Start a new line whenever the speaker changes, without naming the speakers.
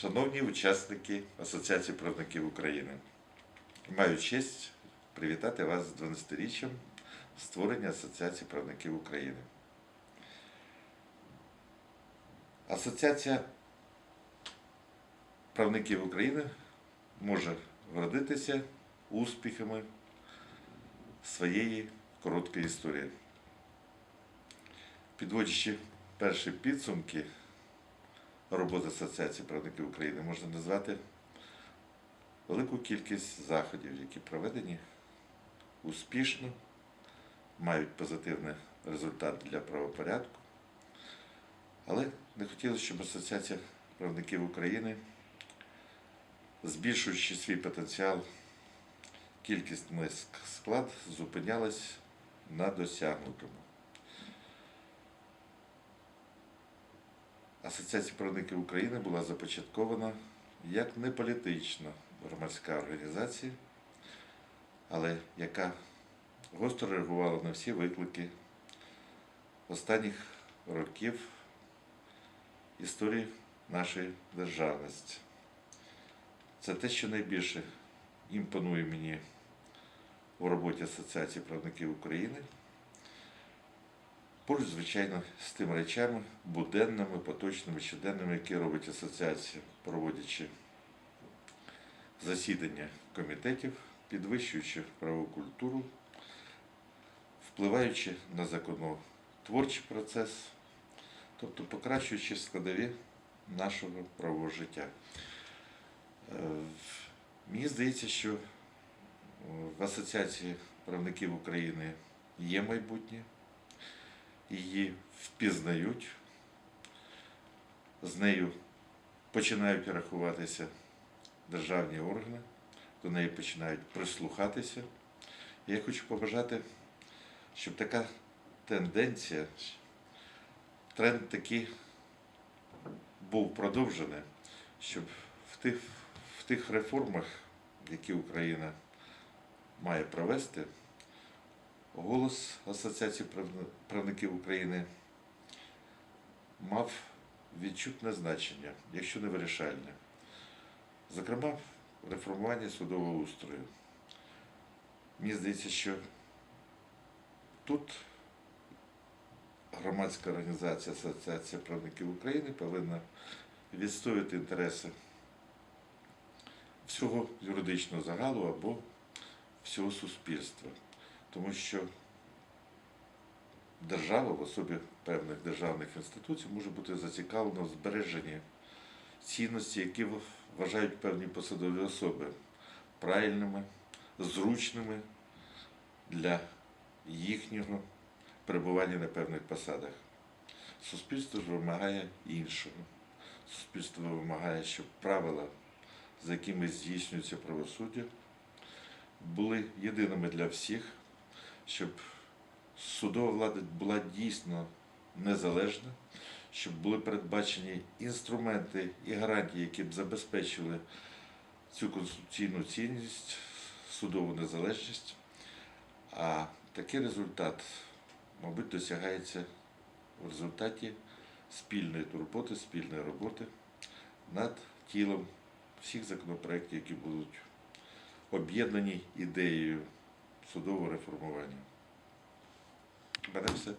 Шановні учасники Асоціації правників України, маю честь привітати вас з 12-річчям створення Асоціації правників України. Асоціація правників України може гордитися успіхами своєї короткої історії. Підводячи перші підсумки роботи Асоціації правників України, можна назвати велику кількість заходів, які проведені успішно, мають позитивний результат для правопорядку. Але не хотілося, щоб Асоціація правників України, збільшуючи свій потенціал, кількісний склад зупинялась на досягнутому. Асоціація правників України була започаткована як неполітична громадська організація, але яка гостро реагувала на всі виклики останніх років історії нашої державності. Це те, що найбільше імпонує мені в роботі Асоціації правників України. Поруч, звичайно, з тими речами буденними, поточними, щоденними, які робить асоціація, проводячи засідання комітетів, підвищуючи правову культуру, впливаючи на законотворчий процес, тобто покращуючи складові нашого правового життя. Е, Мені здається, що в Асоціації правників України є майбутнє її впізнають, з нею починають рахуватися державні органи, до неї починають прислухатися. І я хочу побажати, щоб така тенденція, тренд такий був продовжений, щоб в тих, в тих реформах, які Україна має провести, голос Асоціації правників України мав відчутне значення, якщо не вирішальне. Зокрема, в реформуванні судового устрою. Мені здається, що тут громадська організація Асоціація правників України повинна відстояти інтереси всього юридичного загалу або всього суспільства тому що держава в особі певних державних інституцій може бути зацікавлена в збереженні цінності, які вважають певні посадові особи правильними, зручними для їхнього перебування на певних посадах. Суспільство ж вимагає іншого. Суспільство вимагає, щоб правила, за якими здійснюється правосуддя, були єдиними для всіх, щоб судова влада була дійсно незалежна, щоб були передбачені інструменти і гарантії, які б забезпечили цю конституційну цінність, судову незалежність. А такий результат, мабуть, досягається в результаті спільної турботи, спільної роботи над тілом всіх законопроєктів, які будуть об'єднані ідеєю судового реформування. Мене все.